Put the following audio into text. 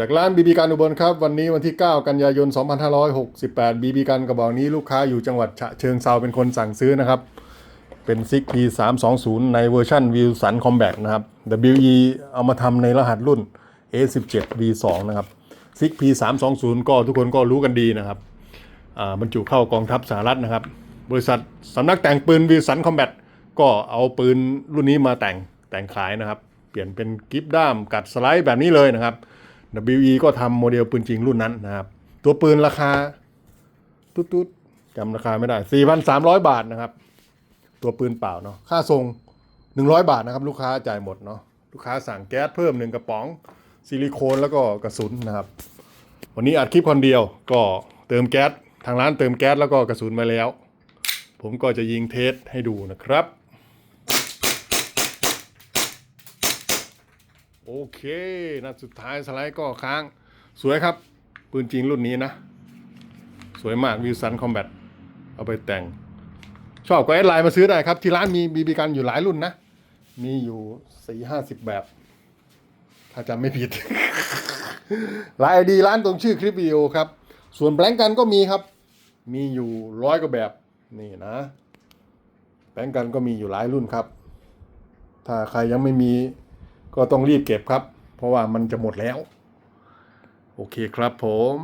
จากร้านบีบีกันอุบลครับ วันนี้วันที่ 9 กันยายน 2568บีบีกันกระบอกนี้ลูกค้าอยู่จังหวัดฉะเชิงเซาเป็นคนสั่งซื้อนะครับ เป็นซิก P 3 2 0 ในเวอร์ชันวิวสันคอมแบทนะครับ WE เอามาทำในรหัสรุ่น A17 V2 นะครับซิก P 3 2 0 ก็ทุกคนก็รู้กันดีนะครับอ่าบรรจุเข้ากองทัพสหรัฐนะครับ บริษัทสำนักแต่งปืนวิลสันคอมแบทก็เอาปืนรุ่นนี้มาแต่งแต่งขายนะครับ เปลี่ยนเป็นกิฟด้ามกัดสไลด์แบบนี้เลยนะครับ WE ก็ทำโมเดลปืนจริงรุ่นนั้นนะครับ ตัวปืนราคา ตุ๊ดๆจำราคาไม่ได้ 4,300 บาทนะครับ ตัวปืนเปล่าเนาะค่าส่ง 100 บาทนะครับ ลูกค้าจ่ายหมดเนาะลูกค้าสั่งแก๊สเพิ่มหนึ่งกระป๋องซิลิโคนแล้วก็กระสุนนะครับ วันนี้อัดคลิปคนเดียวก็เติมแก๊สทางร้านเติมแก๊สแล้วก็กระสุนมาแล้ว ผมก็จะยิงเทสให้ดูนะครับ โอเคนัดสุดท้ายสไลด์ก็ค้าง สวยครับ ปืนจริงรุ่นนี้นะ สวยมากวิวสันคอมแบทเอาไปแต่ง ชอบก็แอดไลน์มาซื้อได้ครับ ที่ร้านมีบีบีกันอยู่หลายรุ่นนะ มีอยู่สี่ห้าสิบแบบ ถ้าจำไม่ผิดไลน์ไอดีร้านตรงชื่อคลิปวิดีโอครับ ส่วนแบงกันก็มีครับ มีอยู่ร้อยกว่าแบบนี่นะแบงกันก็มีอยู่หลายรุ่นครับ ถ้าใครยังไม่มี ก็ต้องรีบเก็บครับ เพราะว่ามันจะหมดแล้ว โอเคครับผม